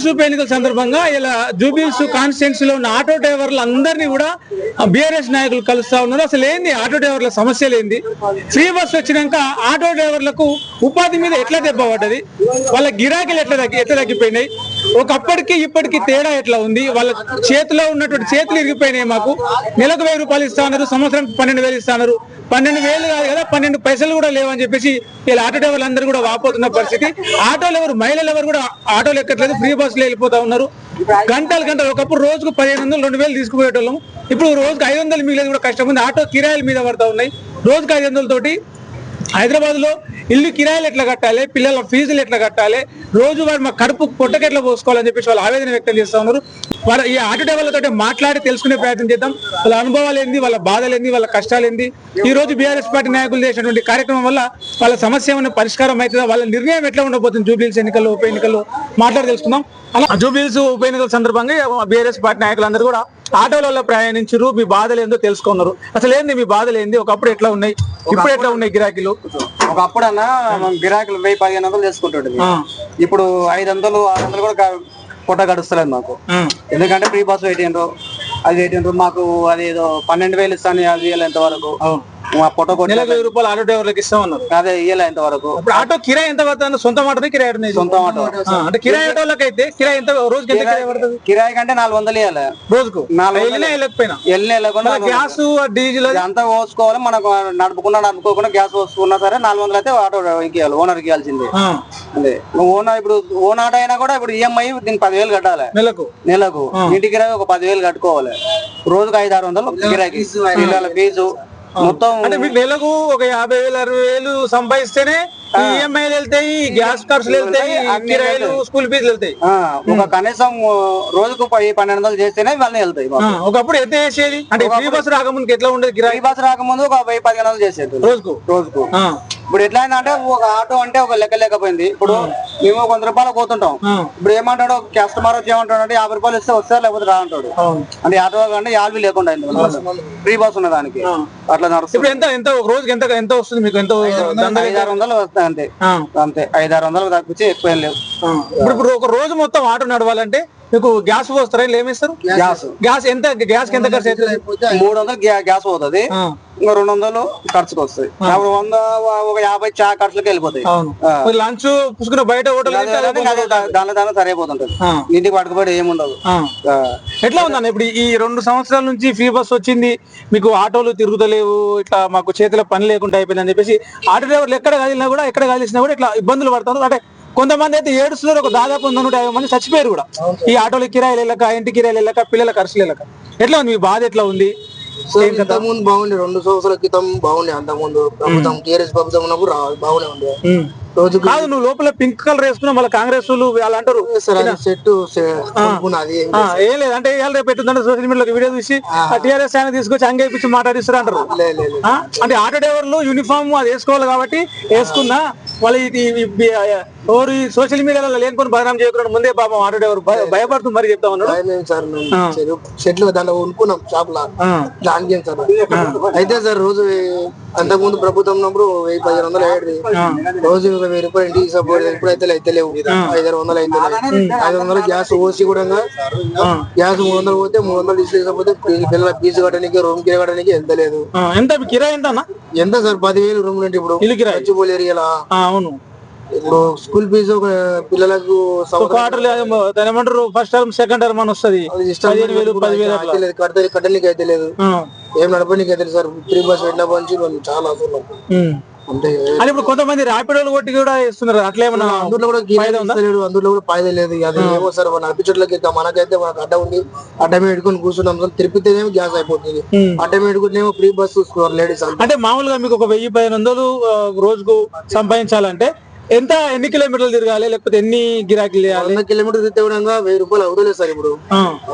జూబిల్స్ ఉప ఎన్నికల సందర్భంగా ఇలా జూబిల్స్ కాన్స్టిట్యున్సీ లో ఉన్న ఆటో డ్రైవర్లు అందరినీ కూడా బీఆర్ఎస్ నాయకులు కలుస్తా ఉన్నారు. అసలు ఏంది ఆటో డ్రైవర్ల సమస్యలు ఏంది? ఫ్రీ బస్ వచ్చినాక ఆటో డ్రైవర్లకు ఉపాధి మీద ఎట్లా దెబ్బ పడ్డది? వాళ్ళ గిరాకీలు ఎట్లా తగ్గి ఎట్లా తగ్గిపోయినాయి? ఒకప్పటికి ఇప్పటికి తేడా ఎట్లా ఉంది? వాళ్ళ చేతిలో ఉన్నటువంటి చేతులు ఇరిగిపోయినాయి మాకు. నెలకు వెయ్యి రూపాయలు ఇస్తాన్నారు సంవత్సరం సంవత్సరానికి పన్నెండు వేలు ఇస్తాన్నారు. పన్నెండు వేలు కాదు కదా పన్నెండు పైసలు కూడా లేవని చెప్పేసి ఇలా ఆటో డ్రైవర్లు అందరూ కూడా వాపోతున్న పరిస్థితి. ఆటోలు ఎవరు మహిళలు ఎవరు కూడా ఆటోలు ఎక్కట్లేదు ఫ్రీ బస్సులు వెళ్ళిపోతా ఉన్నారు. గంటలు గంటలు ఒకప్పుడు రోజుకు పదిహేను వందలు రెండు వేలు తీసుకుపోయేటోళ్ళం. ఇప్పుడు రోజుకు ఐదు వందలు మిగిలేదు కూడా కష్టం ఉంది. ఆటో కిరాయిల మీద పడతా ఉన్నాయి. రోజుకు ఐదు వందలతోటి హైదరాబాద్లో ఇల్లు కిరాయిలు ఎట్లా కట్టాలి పిల్లల ఫీజులు ఎట్లా కట్టాలి రోజు వారు మా కడుపు పొట్టకెట్లా పోసుకోవాలని చెప్పేసి వాళ్ళు ఆవేదన వ్యక్తం చేస్తా ఉన్నారు. వాళ్ళ ఈ ఆటో వాళ్ళతో మాట్లాడి తెలుసుకునే ప్రయత్నం చేద్దాం. వాళ్ళ అనుభవాలు ఏంది వాళ్ళ బాధలు ఏంది వాళ్ళ కష్టాలు ఏంది? ఈ రోజు బీఆర్ఎస్ పార్టీ నాయకులు చేసినటువంటి కార్యక్రమం వల్ల వాళ్ళ సమస్య ఏమైనా పరిష్కారం అవుతుందా? వాళ్ళ నిర్ణయం ఎట్లా ఉండబోతుంది జూబ్లీస్ ఎన్నికల్లో ఉప ఎన్నికల్లో? మాట్లాడి తెలుసుకుందాం. అలా జూబ్లీస్ ఉప ఎన్నికల సందర్భంగా బీఆర్ఎస్ పార్టీ నాయకులందరూ కూడా ఆటోలలో ప్రయాణించారు మీ బాధలు ఏందో తెలుసుకున్నారు. అసలు ఏంది మీ బాధలు ఏంది? ఒకప్పుడు ఎట్లా ఉన్నాయి? ఇప్పుడు ఎట్లా ఉన్నాయి గిరాకీలు? ఒకప్పుడు అన్న మనం గిరాకులు వెయ్యి పదిహేను వందలు చేసుకుంటుండే. ఇప్పుడు ఐదు వందలు ఆరు వందలు కూడా పొట్ట గడుస్తలేదు మాకు. ఎందుకంటే ఫ్రీ బస్ పెట్టిండ్రు. అది పెట్టిండ్రు. మాకు అది ఏదో పన్నెండు వేలు ఇస్తాను అది ఇయ్యలే ఇంతవరకు. మా పొట్ట కొట్టి నెలకు వెయ్యి రూపాయలు ఆటో డ్రైవర్లకు ఇస్తామన్నారు. అదే ఇయ్యలే ఇంతవరకు. ఇప్పుడు ఆటో కిరాయి ఎంత పడుతుంది సొంత ఆటోనే కిరాయి ఆటోనే సొంత ఆటో. ఆ, అంటే కిరాయి ఆటోలకు అయితే కిరాయి ఎంత రోజుకి ఎంత కిరాయి పడుతుంది? కిరాయి కంటే నాలుగు వందలు ఇవ్వాలి రోజుకు? నాలుగు వెళ్ళినా వెళ్ళకపోయినా? వెళ్ళి వెళ్ళకుండా గ్యాస్ డీజిల్ అది? అంతా పోసుకోవాలి మనకు నడుపుకున్నా నడుపుకోకుండా గ్యాస్ పోసుకున్నా సరే నాలుగు వందలు అయితే ఆటో ఇవ్వాలి ఓనర్కి ఇవ్వాల్సిందే ఆ, అదే. ఓనర్ ఇప్పుడు ఓన్ ఆటో అయినా కూడా ఇప్పుడు ఈఎంఐ దీనికి పదివేలు కట్టాలి. నెలకు? నెలకు. ఇంటికి కిరాయి ఒక పదివేలు కట్టుకోవాలి. రోజుకి ఐదు ఆరు వందలు కిరాయికి. పిల్లల ఫీజు. మొత్తం అంటే మీకు నెలకు ఒక యాభై వేలు అరవై వేలు సంపాదిస్తేనే ఈఎంఐలు వెళ్తాయి గ్యాస్ ఖర్చులు వెళ్తాయి అన్ని కిరాయిలు స్కూల్ ఫీజులు వెళ్తాయి. ఒక కనీసం రోజుకు పది పన్నెండు వందలు చేస్తేనే వాళ్ళని వెళ్తాయి ఒకప్పుడు ఎంత చేసేది? అంటే ఫ్రీ బస్ రాకముందుకు ఎట్లా ఉండేది? ఫ్రీ బస్ రాకముందు ఒక వెయ్యి పదిహేను వందలు చేసేది. రోజుకు? రోజుకు. ఇప్పుడు ఎట్లా అయిందంటే ఒక ఆటో అంటే ఒక లెక్క లేకపోయింది. ఇప్పుడు మేము వంద రూపాయలు పోతుంటాం. ఇప్పుడు ఏమంటాడు కస్టమర్ వచ్చి ఏమంటాడు అంటే యాభై రూపాయలు ఇస్తే వస్తారు లేకపోతే రా అంటాడు. అవును. అంటే ఆటో అంటే యాభై లేకుండా ఫ్రీ బస్ ఉన్న దానికి. అట్లా నడుస్తుంది. ఎంత ఎంత ఒక రోజుకి ఎంత ఎంత వస్తుంది మీకు? ఎంత దందా ఐదు ఆరు వందలు వస్తాయి అంతే. అంతే. ఐదు ఆరు వందలు తప్పించి ఎక్కువ లేవు. ఇప్పుడు ఒక రోజు మొత్తం ఆటో నడవాలంటే మీకు గ్యాస్ పోస్తారా? ఏమిస్తారు గ్యాస్ గ్యాస్. ఎంత గ్యాస్కి ఎంత ఖర్చు అవుతుంది? మూడు వందలు గ్యా- గ్యాస్ పోతుంది. రెండు వందలు ఖర్చుకు వస్తాయి అప్పుడు వంద ఒక యాభై చా ఖర్చులకు వెళ్ళిపోతాయి. లంచ్ పుసుకున్న బయట హోటల్ అదే అదే అదే దా- దానిలో దానిలో సరిపోతుంటది. ఇంటికి పట్టుకుపోయి ఏముండదు. ఎట్లా ఉందన్న ఇప్పుడు ఈ రెండు సంవత్సరాల నుంచి ఫ్రీ బస్ వచ్చింది మీకు ఆటోలు తిరుగుతలేవు ఇట్లా మాకు చేతిలో పని లేకుండా అయిపోయింది అని చెప్పేసి ఆటో డ్రైవర్లు ఎక్కడ కదిలినా కూడా ఎక్కడ కదిలిసినా కూడా ఇట్లా ఇబ్బందులు పడతారు. అంటే కొంతమంది అయితే ఏడుస్తున్నారు. ఒక దాదాపు వంద నూట యాభై మంది చచ్చిపోయారు కూడా. ఈ ఆటోలు కిరాయిలు వెళ్ళక ఇంటి కిరాయిలు వెళ్ళక పిల్లల ఖర్చులు వెళ్ళక. ఎట్లా ఉంది? మీ బాధ ఎట్లా ఉంది? ఏం కథ? ముందు బాగుండే రెండు సంవత్సరాల క్రితం బాగుండే అంత ముందు ప్రభుత్వం టీఆర్ఎస్ ప్రభుత్వం ఉన్నప్పుడు బాగునే ఉండే. రోజుకు కాదు నువ్వు లోపల పింక్ కలర్ వేసుకున్నావు మళ్ళీ కాంగ్రెస్ వాళ్ళు అంటారు. ఆ, ఏం లేదు. అంటే ఇవాళ రేపు పెట్టుందంటే సోషల్ మీడియాలో వీడియో చూసి టీఆర్ఎస్ ఆయన తీసుకొచ్చి అంగేపించి మాట్లాడిస్తారు అంటారు? అంటే ఆటో డ్రైవర్లు యూనిఫామ్ అది వేసుకోవాలి కాబట్టి వేసుకున్నా వాళ్ళు ఇది ఎవరు సోషల్ మీడియాలో లేనుకొని బదనాం చేయకుండా ముందే పాపం ఆటో డ్రైవర్ భయ- భయపడుతూ మరి చెప్తా ఉన్నాడు సార్ మేము షెడ్లు దాంట్లో కొనుక్కున్నాం షాప్ లా ఆ. ప్లాన్ చేయం సార్. అయితే సార్ రోజు అంతకుముందు ప్రభుత్వం ఉన్నప్పుడు వెయ్యి పదిహేను వందలు అయ్యేది రోజు వెయ్యి రూపాయలు ఇంటికి సపోర్ట్ ఇప్పుడైతే అయితే లేవు. ఐదారు వందలు అయితే ఐదు వందలు గ్యాస్ ఓసి కూడా గ్యాస్ మూడు వందలు పోతే మూడు వందలు తీసుకెళ్ళకపోతే పిల్లల ఫీజు కట్టడానికి రూమ్ కిరాయి కట్టడానికి ఎంత లేదు ఎంత కిరాయి ఎంత ఎంత సార్? పదివేలు రూమ్ రెంట్ ఇప్పుడు ఏరియాలా ఆ, అవును. ఇప్పుడు స్కూల్ ఫీజు పిల్లలకు సంవత్సరం క్వార్టర్ దాని ఏమంటారు? ఫస్ట్ టర్మ్ సెకండ్ టర్మ్ అని వస్తుంది. పదిహేను వేలు పదివేలు అయితే లేదు అయితే లేదు. ఏం నడపడానికి అయితే లేదు సార్. ఫ్రీ బస్ పెట్టినప్పటి నుంచి మేము చాలా అసలు. అంటే ఇప్పుడు కొంతమంది ర్యాపిడోలు కొట్టి కూడా ఇస్తున్నారు అట్లా ఏమన్నా అందులో కూడా? లేడు అందులో కూడా ఫాయిదా లేదు. అది ఏమో సార్ మన నడిపించట్లకి ఇంకా మనకైతే మనకు అడ్డ ఉంది. అడ్డ పెట్టుకుని కూర్చున్నాం సార్. తిరుపతినేమో గ్యాస్ అయిపోతుంది. అడ్డ మీద పెట్టుకునేమో ఫ్రీ బస్ లేడీస్ అంటే మామూలుగా మీకు ఒక వెయ్యి పదిహేను వందలు రోజుకు సంపాదించాలంటే ఎంత ఎన్ని కిలోమీటర్లు తిరగాలి? లేకపోతే ఎన్ని గిరాకీలు చేయాలి? వంద కిలోమీటర్ తిరిగితే కూడా వెయ్యి రూపాయలు అవుతలేదు సార్ ఇప్పుడు.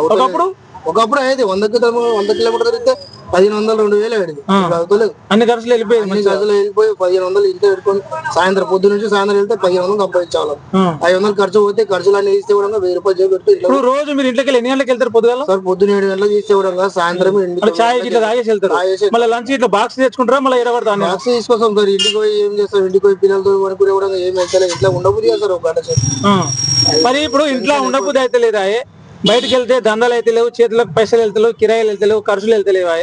ఒకప్పుడు? ఒకప్పుడు అయితే వంద కిలోమీటర్ వంద కిలోమీటర్ తిరిగితే పదిహేను వందలు రెండు వేలు అడిగింది చదువుతలేదు అన్ని ఖర్చులు వెళ్ళిపోయింది అన్ని గదులు వెళ్ళిపోయి పదిహేను వందలు ఇంట్లో పెట్టుకొని సాయంత్రం పొద్దు నుంచి సాయంత్రం వెళ్తే పదిహేను వందలు సంపాదించాలి. ఐదు వందలు ఖర్చు పోతే ఖర్చులు అన్ని తీస్తే కూడా వెయ్యి రూపాయలు చేసి పెట్టి రోజు మీరు ఇంట్లోకి ఎన్ని గంటలకు వెళ్తారు పొద్దుగాల? సార్ పొద్దున్న ఏడు గంటలకు తీస్తే కూడా సాయంత్రం చాయ్ ఇట్లా తాగేసి వెళ్తారు. మళ్ళీ లంచ్ ఇట్లా బాక్స్ తెచ్చుకుంటారా? మళ్ళీ ఎడబడతా బాక్స్ తీసుకొస్తాం సార్ ఇంటికి పోయి ఏం చేస్తాం ఇంటికి పోయి పిల్లలతో పనుకునే కూడా ఏం వెళ్తలేదు ఇంట్లో ఉండబుద్ధి సార్ ఒక గంట మరి ఇప్పుడు ఇంట్లో ఉండబుద్ధి అయితే లేదా? బయటకు వెళ్తే దందాలు అయితే లేవు చేతులకు పైసలు వెళ్తలేవు కిరాయిలు వెళ్తలేవు ఖర్చులు వెళ్తలేవా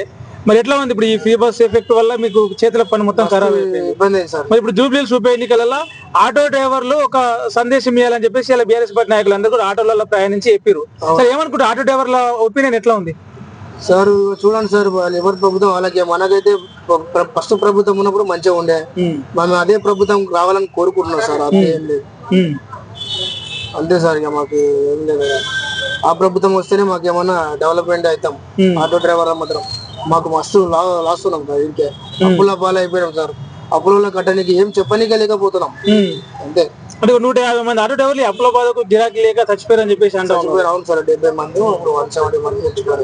మరి ఎట్లా ఉంది ఇప్పుడు ఈ ఫ్రీ బస్ ఎఫెక్ట్ వల్ల మీకు చేతుల పని మొత్తం ఖరాబ్ అయిపోయింది? ఇబ్బంది అయింది సార్. మరి ఇప్పుడు జూబ్లీహిల్స్ ఉప ఎన్నికలలో ఆటో డ్రైవర్లు ఒక సందేశం ఇవ్వాలని చెప్పేసి ఇలా బీఆర్ఎస్ పార్టీ నాయకులు అందరూ కూడా ఆటోలలో ప్రయాణించి చెప్పారు సరే ఏమనుకుంటారు? ఆటో డ్రైవర్ల ఒపీనియన్ ఎట్లా ఉంది? సార్ చూడండి సార్ వాళ్ళు ఎవరి ప్రభుత్వం వాళ్ళకి మనకైతే ఫస్ట్ ప్రభుత్వం ఉన్నప్పుడు మంచిగా ఉండే. మనం అదే ప్రభుత్వం రావాలని కోరుకుంటున్నాం సార్. అంతే సార్ ఇక మాకు ఏం లేదు. ఆ ప్రభుత్వం వస్తేనే మాకు ఏమన్నా డెవలప్మెంట్ అవుతాం. ఆటో డ్రైవర్ మాత్రం మాకు మస్తు లాస్తున్నాం సార్ ఇంకే. అప్పుల పాలు అయిపోయినాం సార్. అప్పుల కట్టడానికి ఏం చెప్పనీకే లేకపోతున్నాం. ఉమ్. అంతే. అంటే నూట యాభై మంది ఆటో డ్రైవర్లు అప్పుల బాధకు గిరాకీ లేక చచ్చిపోయారని చెప్పేసి చచ్చిపోయారు. అవును సార్. డెబ్బై మంది వన్ సెవెంటీ మంది చచ్చిపోయారు.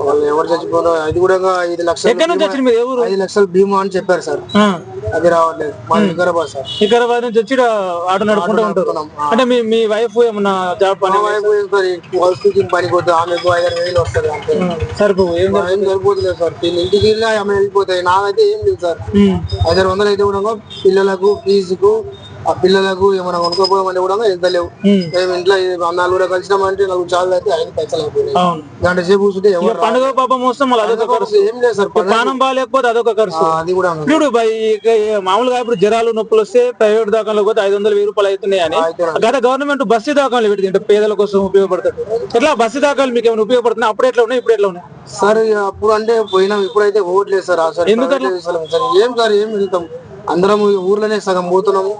వాళ్ళు ఎవరు చచ్చిపోయారో అది కూడా ఐదు లక్షలు ఎక్కడి నుంచి వచ్చింది మీరు ఎవరు? ఐదు లక్షలు బీమా అని చెప్పారు సార్. ఆ. అది రావట్లేదు. మా వికారాబాద్ సార్. వికారాబాద్ నుంచి వచ్చి ఈడ ఆటో నడుపుకుంటూ ఉంటారు. నడుపుతున్నాం. అంటే మీ మీ వైఫ్ ఏమన్నా జాబ్ పని వైపు సార్ హౌస్ కీపింగ్ పనికి పోతే ఆమెకు ఐదారు వేలు వస్తుంది అంతే. సరిపోవు. ఏం మా ఏం సరిపోతలేదు సార్. వీళ్ళు ఇంటికి వెళ్ళి ఆమె వెళ్ళిపోతాయి. నాకైతే ఏం లేదు సార్. ఉమ్. ఐదారు వందలు అయితే కూడా పిల్లలకు ఫీజుకు ఆ పిల్లలకు ఏమైనా కొనుక్కోపోదామంటే కూడా వెళ్తలేవు ఉమ్. మేము. ఇంట్లో అన్నాలు కూడా కలిసినామంటే నాకు చాలా అయితే ఐదు పైసలు గంట సేపు కూర్చుంటే ఎవరు పండుగ పాపం వస్తే మళ్ళీ అదొక ఖర్చు. ఏం లేదు సార్ ప్రాణం బాగాలేకపోతే అదొక ఖర్చు. అది కూడా. ఇప్పుడు మామూలుగా ఇప్పుడు జ్వరాలు నొప్పులు వస్తే ప్రైవేట్ దాఖలు పోతే ఐదు వందలు వెయ్యి రూపాయలు అవుతున్నాయి అని. గత గవర్నమెంట్ బస్సు దాఖలు అంటే పేదల కోసం ఉపయోగపడతాడు ఎట్లా? బస్సు దాఖలు మీకు ఏమైనా ఉపయోగపడుతున్నాయి? అప్పుడు ఎట్లా ఉన్నాయి? ఇప్పుడు ఎట్లా ఉన్నాయి? సార్ అప్పుడు అంటే పోయినాం ఇప్పుడైతే పోవట్లేదు సార్. అసలు ఎందుకు అట్లా? ప్రైవేట్ విషయాలు సార్. ఏం సార్ ఏం వెళ్తాం అందరం ఊర్లోనే సగం పోతున్నాము.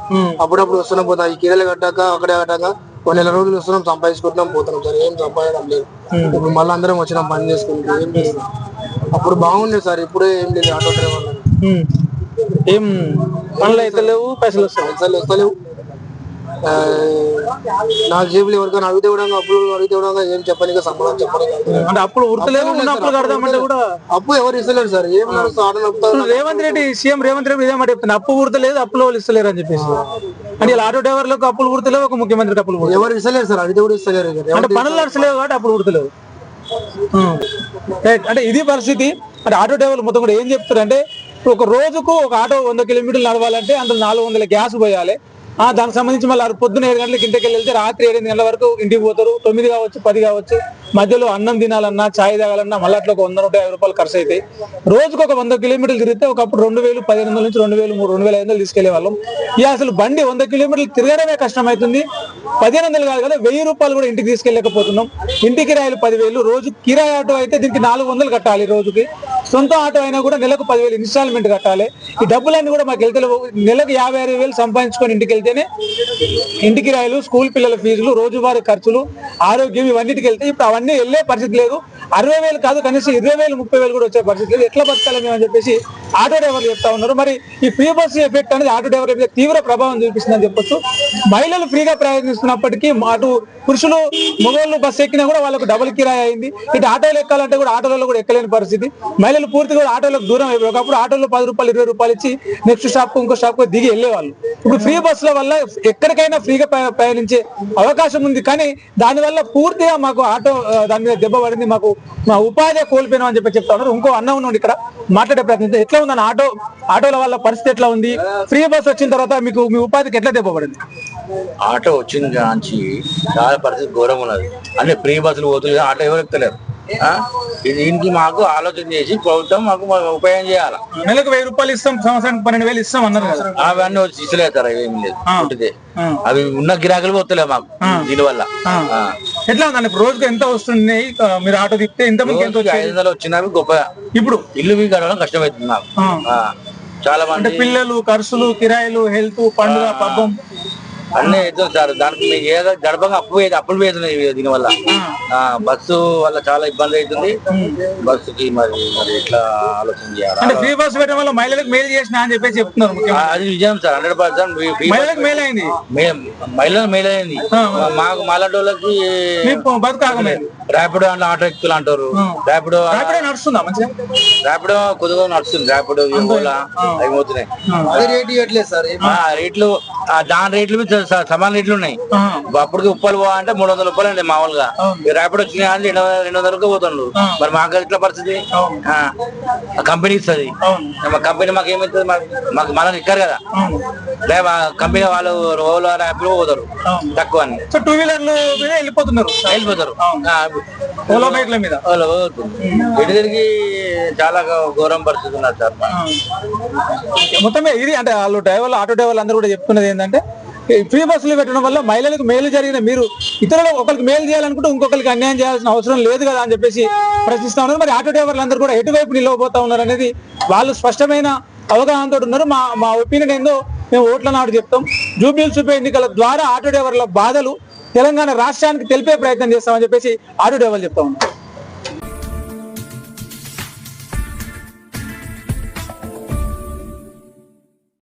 అప్పుడప్పుడు వస్తున్నాం పోతాం. ఈ కిరలు కట్టాక అక్కడే కట్టాక ఒక నెల రోజులు వస్తున్నాం సంపాదించుకుంటున్నాం పోతున్నాం. సార్ ఏం సంపాదడం లేదు. ఇప్పుడు మళ్ళీ అందరం వచ్చినాం పని చేసుకుంటాం ఏం చేస్తాం అప్పుడు బాగుండే సార్ ఇప్పుడే ఏం లేదు ఆటో డ్రైవర్లు ఉమ్. ఏం పనులు అయితే లేవు పైసలు వస్తాయి? పైసలు వస్తలేవు. నా జేబులు ఎవరికైనా అడిగితే కూడా అప్పులు అడిగితే కూడా ఏం చెప్పని సమాధానం చెప్పని అంటే అప్పులు ఉడతలేవు ఉన్న అప్పులు కడదామంటే కూడా అప్పు ఎవరు ఇస్తలేరు సార్ ఏం రేవంత్ రెడ్డి సీఎం రేవంత్ రెడ్డి ఇదే మాట చెప్తున్నా అప్పు కుడతలేదు అప్పులు వాళ్ళు ఇస్తలేరు అని చెప్పేసి. అంటే ఇలా ఆటో డ్రైవర్లకు అప్పులు కుడతలేవు ఒక ముఖ్యమంత్రికి అప్పులు. ఎవరు ఇస్తలేరు సార్ అడిగితే కూడా ఇస్తలేరు. అంటే పనులు నడచలేవు కాబట్టి అప్పుడు కుడతలేవు. అంటే ఇది పరిస్థితి. అంటే ఆటో డ్రైవర్లు మొత్తం కూడా ఏం చెప్తారు అంటే ఒక రోజుకు ఒక ఆటో వంద కిలోమీటర్లు నడవాలంటే అందులో నాలుగు వందల గ్యాస్ పోయాలి. దానికి సంబంధించి మళ్ళీ పొద్దున్న ఏడు గంటలకు ఇంటికి వెళ్తే రాత్రి ఏడు గంటల వరకు ఇంటికి పోతారు. తొమ్మిది కావచ్చు పది కావచ్చు. మధ్యలో అన్నం తినాలన్నా చాయ్ తాగాలన్నా మళ్ళీ అట్లా ఒక వంద నూట యాభై రూపాయలు ఖర్చు అవుతాయి రోజుకు ఒక వంద కిలోమీటర్లు తిరిగితే ఒకప్పుడు రెండు వేలు పదిహేను వందల నుంచి రెండు వేలు మూడు రెండు వేల ఐదు వందలు తీసుకెళ్ళే వాళ్ళం. ఇక అసలు బండి వంద కిలోమీటర్లు తిరగడమే కష్టం అవుతుంది పదిహేను వందలు కాదు కదా వెయ్యి రూపాయలు కూడా ఇంటికి తీసుకెళ్ళకపోతున్నాం ఇంటి కిరాయిలు పదివేలు. రోజు కిరాయి ఆటో అయితే దీనికి నాలుగు వందలు కట్టాలి రోజుకి. సొంత ఆటో అయినా కూడా నెలకు పదివేలు ఇన్స్టాల్మెంట్ కట్టాలి. ఈ డబ్బులన్నీ కూడా మాకు వెళ్తే నెలకు యాభై అరవై వేలు సంపాదించుకొని ఇంటికి వెళ్తేనే ఇంటికి రాయలు స్కూల్ పిల్లల ఫీజులు రోజువారీ ఖర్చులు ఆరోగ్యం ఇవన్నిటికి వెళ్తే ఇప్పుడు అవన్నీ వెళ్ళే పరిస్థితి లేదు. అరవై వేలు కాదు కనీసం ఇరవై వేలు ముప్పై వేలు కూడా వచ్చే పరిస్థితి లేదు. ఎట్లా బతకాలి మేము అని చెప్పేసి ఆటో డ్రైవర్లు చెప్తా ఉన్నారు. మరి ఈ ఫ్రీ బస్ ఎఫెక్ట్ అనేది ఆటో డ్రైవర్ మీద తీవ్ర ప్రభావం చూపిస్తుందని చెప్పొచ్చు. మహిళలు ఫ్రీగా ప్రయాణిస్తున్నప్పటికీ అటు పురుషులు మొగోళ్ళు బస్సు ఎక్కినా కూడా వాళ్ళకు డబుల్ కిరాయి అయింది. ఇటు ఆటోలు ఎక్కాలంటే కూడా ఆటోలలో కూడా ఎక్కలేని పరిస్థితి. మహిళలు పూర్తిగా కూడా ఆటోలకు దూరం అయిపోయి ఒకప్పుడు ఆటోలో పది రూపాయలు ఇరవై రూపాయలు ఇచ్చి నెక్స్ట్ షాప్కు ఇంకో షాప్కు దిగి వెళ్ళేవాళ్ళు. ఇప్పుడు ఫ్రీ బస్సుల వల్ల ఎక్కడికైనా ఫ్రీగా ప్రయాణించే అవకాశం ఉంది. కానీ దానివల్ల పూర్తిగా మాకు ఆటో దాని మీద దెబ్బ పడింది. మాకు మా ఉపాధి కోల్పోయినాం అని చెప్పి చెప్తా ఉన్నారు. ఇంకో అన్న ఉన్నాడు ఇక్కడ. మాట్లాడే ప్రయత్నం. ఎట్లా ఉందని ఆటో ఆటోల వల్ల పరిస్థితి ఎట్లా ఉంది? ఫ్రీ బస్ వచ్చిన తర్వాత మీకు మీ ఉపాధికి ఎట్లా దెబ్బ పడింది? ఆటో వచ్చింది కాంచి చాలా పరిస్థితి ఘోరంగా ఉన్నది. అంటే ఫ్రీ బస్సులు పోతుంది ఆటో ఎవరు? ఇది దీనికి మాకు ఆలోచన చేసి ప్రభుత్వం మాకు ఉపయోగం చేయాలి. నెలకు వెయ్యి రూపాయలు ఇస్తాం సంవత్సరానికి పన్నెండు వేలు ఇస్తాం అన్నారు అవన్నీ వచ్చి ఇస్తలేతారు ఏమి లేదు. అవి ఉన్న గిరాకులు పోతలే మాకు దీనివల్ల. ఆ. ఎట్లా ఉందండి? రోజుకి ఎంత వస్తుంది? మీరు ఆటో తిప్పితే ఎంత రోజుకి వచ్చేది? ఐదు వందలు వచ్చినవి గొప్ప. ఇప్పుడు ఇల్లు కష్టమవుతుంది ఆ. ఆ. చాలా మంది పిల్లలు ఖర్చులు కిరాయిలు హెల్త్ పండుగ పబ్బం. అన్నీ అవుతుంది సార్ దానికి మీకు ఏదో గడపగా అప్పు అప్పులు వేస్తున్నాయి దీనివల్ల. ఆ, బస్సు వల్ల చాలా ఇబ్బంది అవుతుంది. బస్సుకి మరి మరి ఎట్లా ఆలోచన చేయాలి? అంటే ఫ్రీ బస్ పెట్టడం వల్ల మహిళలకు మేలు చేసిన అని చెప్పేసి చెప్తున్నారు అది నిజం సార్ హండ్రెడ్ పర్సెంట్ మహిళలకు మేలు అయింది మహిళలు మేలైంది. మాకు మాలాంటి వాళ్ళకి ర్యాపిడో అంటే ఆటో ఎక్కులు అంటారు. ర్యాపిడో ర్యాపిడో నడుస్తుందా మంచిగా? ర్యాపిడో కొద్దిగా నడుస్తుంది. ర్యాపిడో ఓలా అవి పోతున్నాయి. అదే రేట్ ఇవ్వట్లేదు సార్. ఆ, రేట్లు దాని రేట్లు సమాన రేట్లు ఉన్నాయి. అప్పటికి ఉప్పలు పోవా అంటే మూడు వందల రూపాయలు అండి మామూలుగా. వచ్చినాయి అంటే రెండు వందల రెండు వందలకు పోతుండ్రు. మరి మాకు ఎట్లా పరిస్థితి? కంపెనీ ఇస్తుంది. మా కంపెనీ మాకు ఏమవుతుంది? మాకు మనకు ఇక్కరు కదా. లే మా కంపెనీ వాళ్ళు ఓలా ర్యాపిడ్ పోతారు. తక్కువ అని సో టూ వీలర్లు వెళ్ళిపోతున్నారు. వెళ్ళిపోతారు. ఓలా బైక్ల మీద. ఓలా ఇటు తిరిగి చాలా ఘోరం పరిస్థితి ఉన్నారు సార్ మొత్తం ఇది అంటే వాళ్ళు డ్రైవర్లు ఆటో డ్రైవర్లు అందరూ కూడా చెప్తున్నది ఏంటంటే ఫ్రీ బస్సులు పెట్టడం వల్ల మహిళలకు మేలు జరిగిన మీరు ఇతరులు ఒకరికి మేలు చేయాలనుకుంటే ఇంకొకరికి అన్యాయం చేయాల్సిన అవసరం లేదు కదా అని చెప్పేసి ప్రశ్నిస్తా ఉన్నారు. మరి ఆటో డ్రైవర్లు అందరూ కూడా ఎటువైపు నిలవబోతా ఉన్నారు అనేది వాళ్ళు స్పష్టమైన అవగాహనతో ఉన్నారు. మా మా ఒపీనియన్ ఏందో మేము ఓట్ల నాడు చెప్తాం. జూబ్లీస్ ఉప ఎన్నికల ద్వారా ఆటో డ్రైవర్ల బాధలు తెలంగాణ రాష్ట్రానికి తెలిపే ప్రయత్నం చేస్తామని చెప్పేసి ఆటో డ్రైవర్లు చెప్తా ఉన్నారు.